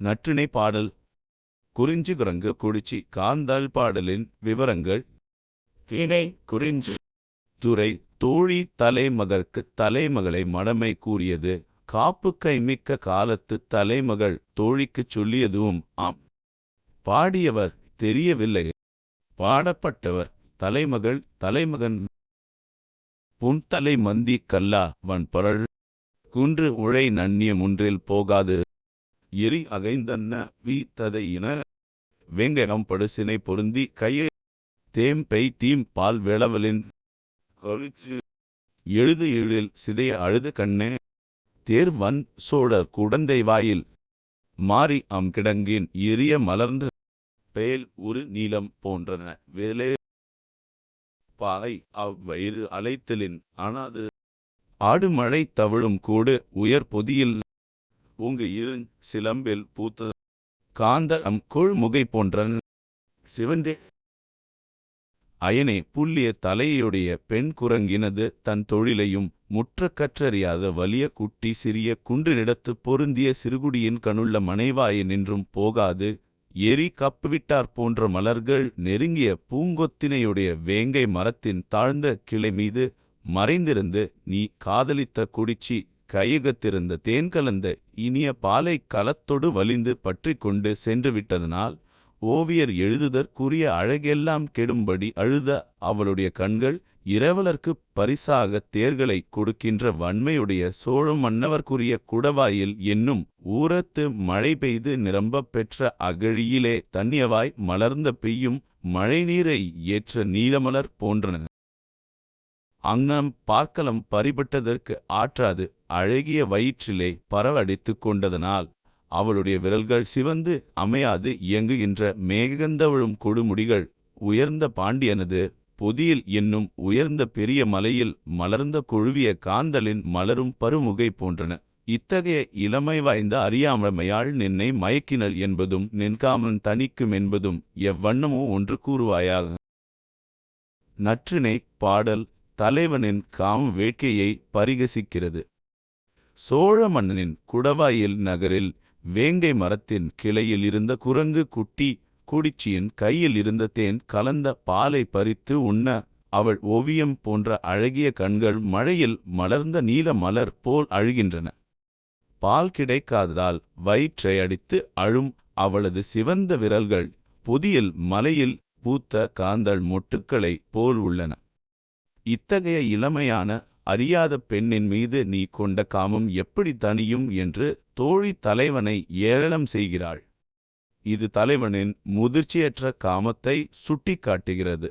நற்றிணை பாடல். குறிஞ்சி குரங்கு குடிச்சி காந்தாள் பாடலின் விவரங்கள். திணை குறிஞ்சி. துறை தோழி தலைமகற்கு தலைமகளை மடமை கூறியது. காப்பு கைமிக்க காலத்து தலைமகள் தோழிக்குச் சொல்லியதுவும் ஆம். பாடியவர் தெரியவில்லை. பாடப்பட்டவர் தலைமகள் தலைமகன். புன்தலை மந்தி கல்லா வன்பரள். குன்று உழை நன்னியம் ஒன்றில் போகாது. எரி அகைந்தன்ன வீத்ததை இன வெங்கடம் படுசினை பொருந்தி கையை தேம் தீம் பால் வேளவலின் கழிச்சு எழுது எழில் சிதைய அழுது கண்ணே தேர்வன் சோழர் குடந்தை வாயில் மாறி அம் கிடங்கின் எரிய மலர்ந்து பெயல் உரு நீளம் போன்றன வேலே பாலை அவ்வயிறு அலைத்தலின் அனாது ஆடுமழை தவழும் கூடு உயர் பொதியில் உங்கு இருஞ் சிலம்பில் பூத்த காந்த அம் கொள்முகை போன்றன். சிவந்தே. அயனே புல்லிய தலையுடைய பெண் குரங்கினது தன் தொழிலையும் முற்ற கற்றறியாத வலிய குட்டி சிறிய குன்றினிடத்து பொருந்திய சிறுகுடியின் கணுள்ள மனைவாய நின்றும் போகாது. எரி கப்புவிட்டார் போன்ற மலர்கள் நெருங்கிய பூங்கொத்தினையுடைய வேங்கை மரத்தின் தாழ்ந்த கிளை மீது மறைந்திருந்து நீ காதலித்த குடிச்சி கையகத்திருந்த தேன் கலந்த இனிய பாலை கலத்தொடு வலிந்து பற்றி கொண்டு சென்று விட்டதனால் ஓவியர் எழுதுதற்குரிய அழகெல்லாம் கெடும்படி அழுத அவளுடைய கண்கள் இரவலர்க்குப் பரிசாக தேர்களை கொடுக்கின்ற வன்மையுடைய சோழ மன்னவர்க்குரிய குடவாயில் என்னும் ஊரத்து மழை பெய்து நிரம்பப் பெற்ற அகழியிலே தண்ணியவாய் மலர்ந்த பெய்யும் மழைநீரை ஏற்ற நீலமலர் போன்றன. அங்னம் பார்க்கலம் பறிபட்டதற்கு ஆற்றாது அழகிய வயிற்றிலே பரவடித்துக் கொண்டதனால் அவளுடைய விரல்கள் சிவந்து அமையாது இயங்குகின்ற மேகந்தவழும் கொடுமுடிகள் உயர்ந்த பாண்டியனது பொதியில் என்னும் உயர்ந்த பெரிய மலையில் மலர்ந்த கொழுவிய காந்தலின் மலரும் பருமுகை போன்றன. இத்தகைய இளமை வாய்ந்த அறியாமமையாள் நின்னை மயக்கினள் என்பதும் நின்காமன் தணிக்கும் என்பதும் எவ்வண்ணமோ ஒன்று கூறுவாயாக. நற்றினை பாடல் தலைவனின் காம வேட்கையை பரிகசிக்கிறது. சோழ மன்னனின் குடவாயில் நகரில் வேங்கை மரத்தின் கிளையில் இருந்த குரங்கு குட்டி குடிச்சியின் கையில் இருந்த தேன் கலந்த பாலை பறித்து உண்ண அவள் ஓவியம் போன்ற அழகிய கண்கள் மழையில் மலர்ந்த நீல மலர் போல் அழுகின்றன. பால் கிடைக்காததால் வயிற்றை அடித்து அழும் அவளது சிவந்த விரல்கள் புதியில் மலையில் பூத்த காந்தள் மொட்டுக்களை போல் உள்ளன. இத்தகைய இளமையான அறியாத பெண்ணின் மீது நீ கொண்ட காமம் எப்படி தனியும் என்று தோழி தலைவனை ஏளனம் செய்கிறாள். இது தலைவனின் முதிர்ச்சியற்ற காமத்தை சுட்டிக்காட்டுகிறது.